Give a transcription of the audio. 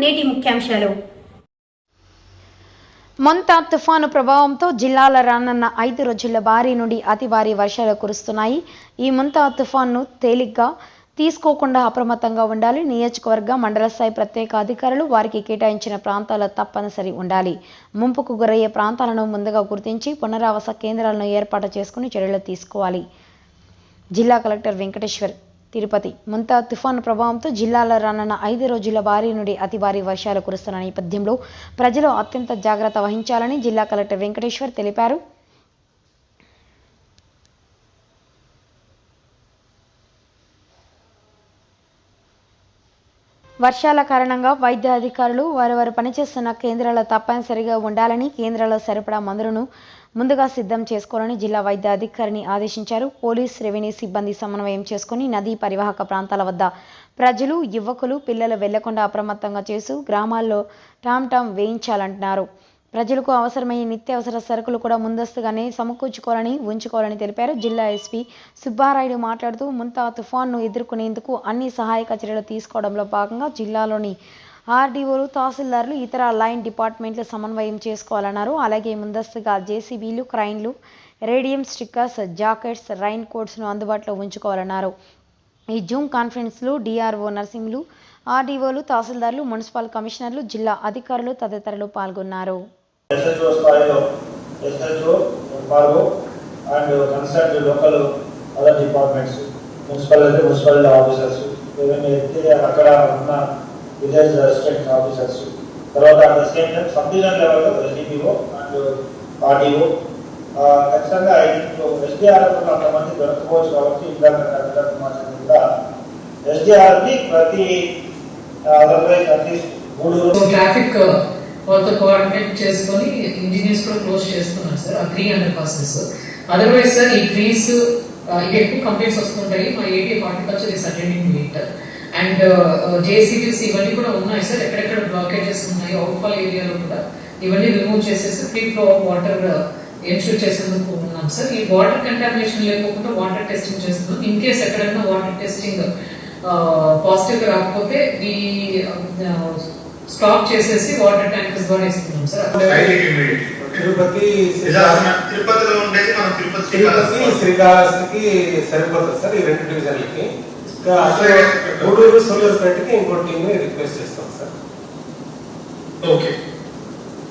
నేటి ముఖ్యాంశాలు. మొంతా తుఫాను ప్రభావంతో జిల్లాల రానున్న ఐదు రోజుల భారీ నుండి అతి భారీ వర్షాలు కురుస్తున్నాయి. ఈ ముంతా తుఫాన్ను తేలిగ్గా తీసుకోకుండా అప్రమత్తంగా ఉండాలి. నియోజకవర్గ మండల స్థాయి ప్రత్యేక అధికారులు వారికి కేటాయించిన ప్రాంతాలు తప్పనిసరి ఉండాలి. ముంపుకు గురయ్యే ప్రాంతాలను ముందుగా గుర్తించి పునరావాస కేంద్రాలను ఏర్పాటు చేసుకుని చర్యలు తీసుకోవాలి. జిల్లా కలెక్టర్ వెంకటేశ్వర్ తిరుపతి. ముంతా తుఫాను ప్రభావంతో జిల్లాలో రానున్న ఐదు రోజుల భారీ నుండి అతి భారీ వర్షాలు కురుస్తున్న నేపథ్యంలో ప్రజలు అత్యంత జాగ్రత్త వహించాలని జిల్లా కలెక్టర్ వెంకటేశ్వర్ తెలిపారు. వర్షాల కారణంగా వైద్య అధికారులు వారు వారు పనిచేస్తున్న కేంద్రాల్లో తప్పనిసరిగా ఉండాలని కేంద్రాల్లో సరిపడా మందులను ముందుగా సిద్ధం చేసుకోవాలని జిల్లా వైద్య అధికారిని ఆదేశించారు. పోలీస్ రెవెన్యూ సిబ్బంది సమన్వయం చేసుకుని నదీ పరివాహక ప్రాంతాల వద్ద ప్రజలు యువకులు పిల్లలు వెళ్ళకుండా అప్రమత్తంగా చేస్తూ గ్రామాల్లో టామ్ టామ్ వేయించాలంటున్నారు. ప్రజలకు అవసరమయ్యే నిత్యావసర సరుకులు కూడా ముందస్తుగానే సమకూర్చుకోవాలని ఉంచుకోవాలని తెలిపారు. జిల్లా ఎస్పీ సుబ్బారాయుడు మాట్లాడుతూ ముంతా తుఫాన్ను ఎదుర్కొనేందుకు అన్ని సహాయక చర్యలు తీసుకోవడంలో భాగంగా జిల్లాలోని ఆర్డీఓలు తహసీల్దార్లు ఇతర లైన్ డిపార్ట్మెంట్లు సమన్వయం చేసుకోవాలన్నారు. అలాగే ముందస్తుగా జేసీబీలు క్రైన్లు రేడియం స్టిక్కర్స్ జాకెట్స్ రైన్ కోట్స్ను అందుబాటులో ఉంచుకోవాలన్నారు. ఈ జూమ్ కాన్ఫరెన్స్లు డిఆర్ఓ నర్సింగ్లు ఆర్డీఓలు తహసీల్దార్లు మున్సిపల్ కమిషనర్లు జిల్లా అధికారులు తదితరులు పాల్గొన్నారు. ఎస్హెచ్ఓ స్థాయిలో SHO MRO and concert local other departments municipal అయితే మున్సిపాలిటీ ఆఫీసర్స్ రెవెన్యూ అయితే అక్కడ ఉన్న విలేజ్ స్టేట్ ఆఫీసర్స్ తర్వాత at the same time sub division లెవెల్లో ఎస్డిపిఓ అండ్ ఆర్డీఓ ఖచ్చితంగా ఎస్డిఆర్ఎఫ్ అంతమంది దొరకపోవచ్చు కాబట్టి ఇంకా డాక్టర్ కుమార్ కూడా. ఎస్డిఆర్ని ప్రతి అదర్వైజ్ అట్లీస్ట్ మూడు ట్రాఫిక్ వాళ్ళతో కోఆర్డినేట్ చేసుకొని ఇంజనీర్స్ కూడా క్లోజ్ చేస్తున్నారు సార్. ఆ three under passes otherwise sir ఈ ట్రీస్ ఇవి ఎక్కువ కంప్లైంట్స్ వస్తుంటాయి. మా A T horticulture is attending meet and JCBs ఇవన్నీ కూడా ఉన్నాయి సార్. ఎక్కడెక్కడ బ్లాకేజెస్ ఉన్నాయి అవుట్ఫాల్ ఏరియాలో కూడా ఇవన్నీ రిమూవ్ చేసేసి free flow of water ensure చేసేందుకు ఉన్నాం సార్. ఈ వాటర్ కంటామినేషన్ లేకుండా వాటర్ టెస్టింగ్ చేస్తున్నాం. ఇన్ కేస్ ఎక్కడైనా వాటర్ టెస్టింగ్ పాజిటివ్ రాకపోతే ఈ స్టాప్ చేసేసి వాటర్ ట్యాంకర్స్ ద్వారా ఇస్తున్నాం సార్. తిరుపతి తిరుపతిలో ఉండేది మనం తిరుపతి తిరుపతి శ్రీకాళహస్తి. శ్రీకాళహస్తికి సరిపోతుంది సార్ ఈ రెండు డివిజన్లకి. ఇంకా అట్లే గూడూరు సూళ్ళూరుపేటకి ఇంకో టీమ్ రిక్వెస్ట్ చేస్తాం సార్. ఓకే.